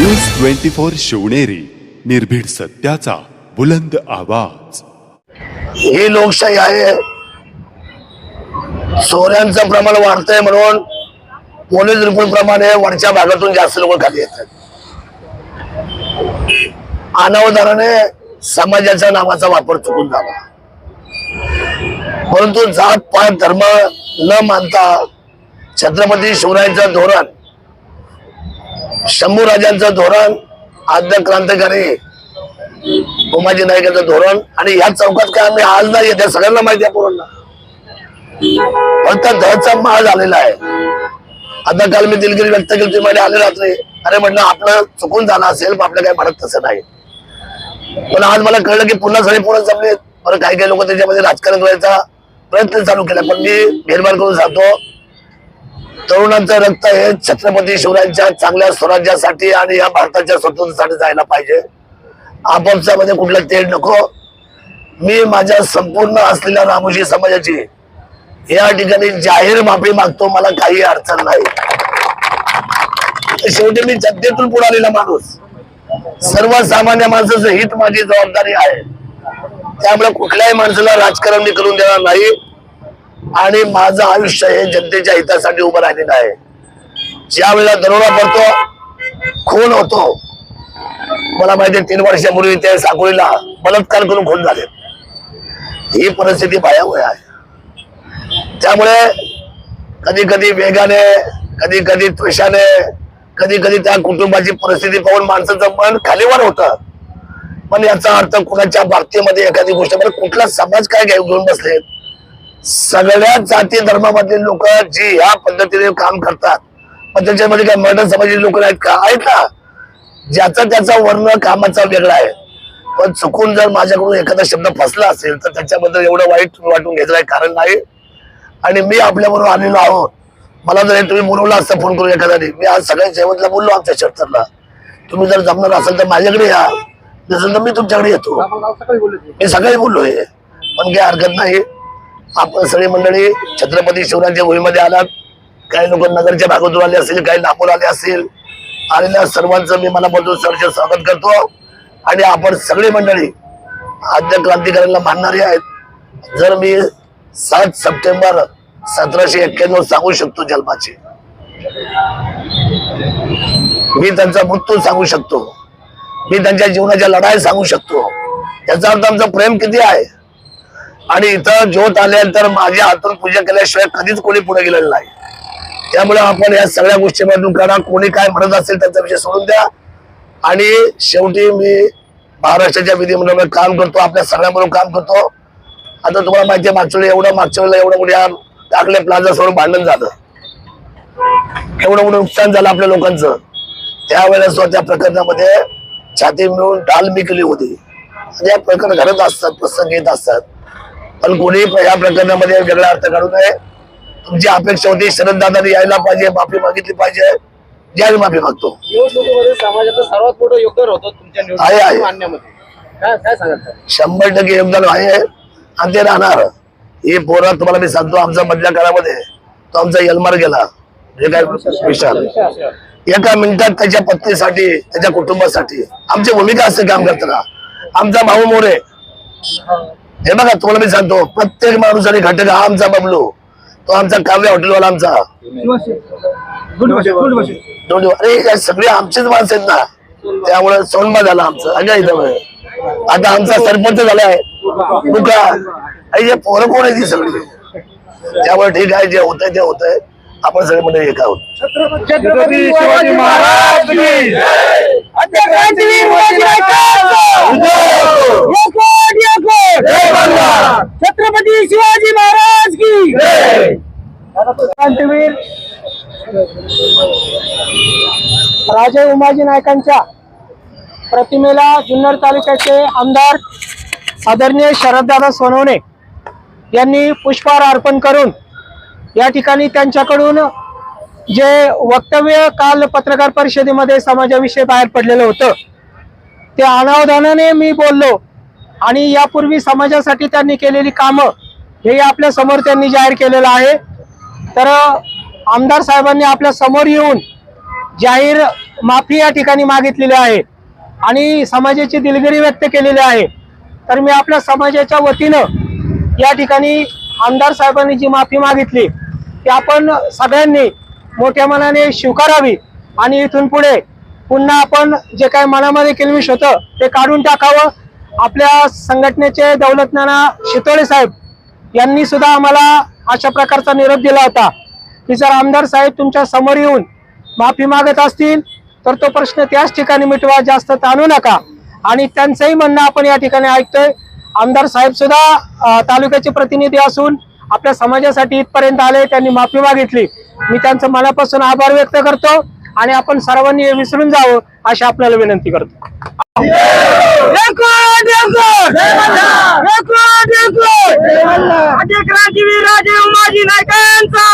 News twenty four Shivneri निर्भीड सत्याचा बुलंद आवाज. ही लोकशाही आहे. चोऱ्यांचं प्रमाण वाढतंय म्हणून पोलीस रिपोर्ट प्रमाणे वरच्या भागातून जास्त लोक खाली येतात. अनावधानाने समाजाच्या नावाचा वापर चुकून झाला. परंतु जात पात धर्म न मानता छत्रपती शिवरायांचं धोरण शंभू राजांचं धोरण आद्य क्रांतिकारी उमाजी नायकांचं धोरण आणि ह्या चौकात काय आम्ही आज नाही त्या सगळ्यांना माहिती आहे पोरांना. फक्त धचा माळ झालेला आहे. आता काल मी दिलगिरी व्यक्त केली होती मध्ये आले रात्री. अरे म्हटलं आपलं चुकून झालं असेल पण आपलं काय म्हणत तसं नाही. पण आज मला कळलं की पुन्हा सगळे पोरं जमले बरं काही काही लोक त्याच्यामध्ये राजकारण करायचा प्रयत्न चालू केला पण मी भेरभार करून सांगतो तरुणांचं रक्त हे छत्रपती शिवरायांच्या चांगल्या स्वराज्यासाठी आणि या भारताच्या स्वतंत्रसाठी जायला पाहिजे. आपापसामध्ये कुठलं तेढ नको. मी माझ्या संपूर्ण असलेल्या रामोशी समाजाची या ठिकाणी जाहीर माफी मागतो मला काही अडचण नाही. शेवटी मी जनतेतून पुढालेला माणूस. सर्वसामान्य माणसाचं हित माझी जबाबदारी आहे. त्यामुळे कुठल्याही माणसाला राजकारण मी करून देणार नाही. आणि माझं आयुष्य हे जनतेच्या हितासाठी उभं राहिलेलं आहे. ज्या वेळेला दरोडा पडतो खून होतो. मला माहिती तीन वर्षापूर्वी ते साकोळीला बलात्कार करून खून झाले. ही परिस्थिती भयावह आहे. त्यामुळे कधी कधी वेगाने कधी कधी त्वेषाने कधी कधी त्या कुटुंबाची परिस्थिती पाहून माणसाचं मन खालीवर होतं. पण याचा अर्थ कुणाच्या बाबतीमध्ये एखादी गोष्ट म्हणजे कुठला समाज काय घेऊन घेऊन बसले सगळ्या जाती धर्मामधले लोक जी ह्या पद्धतीने काम करतात पण त्याच्यामध्ये काय मराठा समाजाचे लोक आहेत का? आहेत ना. ज्याचा त्याचा वर्ण कामाचा वेगळा आहे. पण चुकून जर माझ्याकडून एखादा शब्द फसला असेल तर त्याच्याबद्दल एवढं वाईट वाटून घ्यायचं कारण नाही. आणि मी आपल्याबरोबर आलेलो आहोत. मला जर तुम्ही बोलवलं असतं फोन करून एखाद्याने मी आज सगळ्या शेवटला बोललो आमच्या शर्तरला तुम्ही जर जमणार असेल तर माझ्याकडे या. नसेल तर मी तुमच्याकडे येतो. मी सकाळी बोललो. हे पण काही हरकत नाही. आपण सगळी मंडळी छत्रपती शिवरायांच्या भूमीमध्ये आलात. काही लोक नगरच्या भागातून आले असतील काही लांबून आले असतील. आलेल्या सर्वांचं मी मला बोलतो सरचे स्वागत करतो. आणि आपण सगळी मंडळी आद्य क्रांतिकाऱ्यांना मानणारी आहेत. जर मी सात सप्टेंबर सतराशे एक्क्याण्णव सांगू शकतो जन्माची. मी त्यांचा मृत्यू सांगू शकतो. मी त्यांच्या जीवनाच्या लढाई सांगू शकतो. त्याचा अर्थ आमचं प्रेम किती आहे? आणि इथं ज्योत आल्यानंतर माझ्या हातून पूजा केल्याशिवाय कधीच कोणी पुढे गेलेलं नाही. त्यामुळे आपण या सगळ्या गोष्टीमधून करा कोणी काय म्हणत असेल त्याचा विषय सोडून द्या. आणि शेवटी मी महाराष्ट्राच्या विधिमंडळामध्ये काम करतो आपल्या सगळ्यांबरोबर काम करतो. आता तुम्हाला माहिती आहे मागच्या एवढं मागच्या वेळेला एवढं मोठ्या टाकले प्लाझा सोडून भांडण झालं. एवढं मोठं नुकसान झालं आपल्या लोकांचं. त्यावेळेस त्या प्रकरणामध्ये छाती मिळून डाल मिकली होती. या प्रकरण घडत असतात प्रसंग येत असतात. पण कोणी या प्रकरणामध्ये वेगळा अर्थ काढू नये. तुमची अपेक्षा होती शरद दादाने यायला पाहिजे माफी मागितली पाहिजे. ज्यावेळी माफी मागतो. निवडणुकीमध्ये समाजाचं सर्वात मोठं योगदान होतं तुमच्या आहे, आहे. निवडणूक आणण्यामध्ये काय काय सांगाल? सर? शंभर टक्के योगदान आहे आणि ते राहणार. हे पोरा तुम्हाला मी सांगतो आमच्या मधल्या काळामध्ये तो आमचा यलमार गेला. हे काय विशाल एका मिनिटात त्याच्या पत्नीसाठी त्याच्या कुटुंबासाठी आमची भूमिका असते काम करताना. आमचा भाऊ मोरे. हे बघा तुम्हाला मी सांगतो प्रत्येक माणूस आणि घटक हा आमचा बबलू. तो आमचा काव्य हॉटेलवाला आमचा. अरे हे सगळे आमचेच माणसं आहेत ना. त्यामुळे सोनबा झाला आमचं. अगं इथं. आता आमचा सरपंच झालाय. तुका आणि जे पोरं कोण आहे ती सगळी? त्यामुळे ठीक आहे जे होतंय ते होतंय. आपण सगळे म्हणजे एक आहोत. छत्रपती शिवाजी महाराज की छत्रपती शिवाजी महाराज की। क्रांतीवीर राजे उमाजी नायकांच्या प्रतिमेला जुन्नर तालुक्याचे आमदार आदरणीय शरददादा सोनवणे यांनी पुष्पहार अर्पण करून या ठिकाणी त्यांच्याकडून जे वक्तव्य काल पत्रकार परिषदेमध्ये समाजाविषयी बाहेर पडलेलं होतं ते अनावधानाने मी बोललो. आणि यापूर्वी समाजासाठी त्यांनी केलेली कामं हे आपल्यासमोर त्यांनी जाहीर केलेलं आहे. तर आमदार साहेबांनी आपल्यासमोर येऊन जाहीर माफी या ठिकाणी मागितलेली आहे आणि समाजाची दिलगिरी व्यक्त केलेली आहे. तर मी आपल्या समाजाच्या वतीनं या ठिकाणी आमदार साहेबांनी जी माफी मागितली ती आपण सगळ्यांनी मोठ्या मनाने स्वीकारावी आणि इथून पुढे पुन्हा आपण जे काही मनामध्ये केलविश होतं ते काढून टाकावं. आपल्या संघटनेचे दौलत नाना शितोळे साहेब यांनी सुद्धा आम्हाला अशा प्रकारचा निरोप दिला होता. की जर आमदार साहेब तुमच्यासमोर येऊन माफी मागत असतील तर तो प्रश्न त्याच ठिकाणी मिटवा जास्त ताणू नका. आणि त्यांचंही म्हणणं आपण या ठिकाणी ऐकतोय आमदार साहेब सुद्धा तालुक्याचे प्रतिनिधी असून आपल्या समाजासाठी इथपर्यंत आले त्यांनी माफी मागितली. मी त्यांचं मनापासून आभार व्यक्त करतो. आणि आपण सर्वांनी विसरून जावं अशी आपल्याला विनंती करतो. अटक राजवीर राजे उमाजी नायकांचा!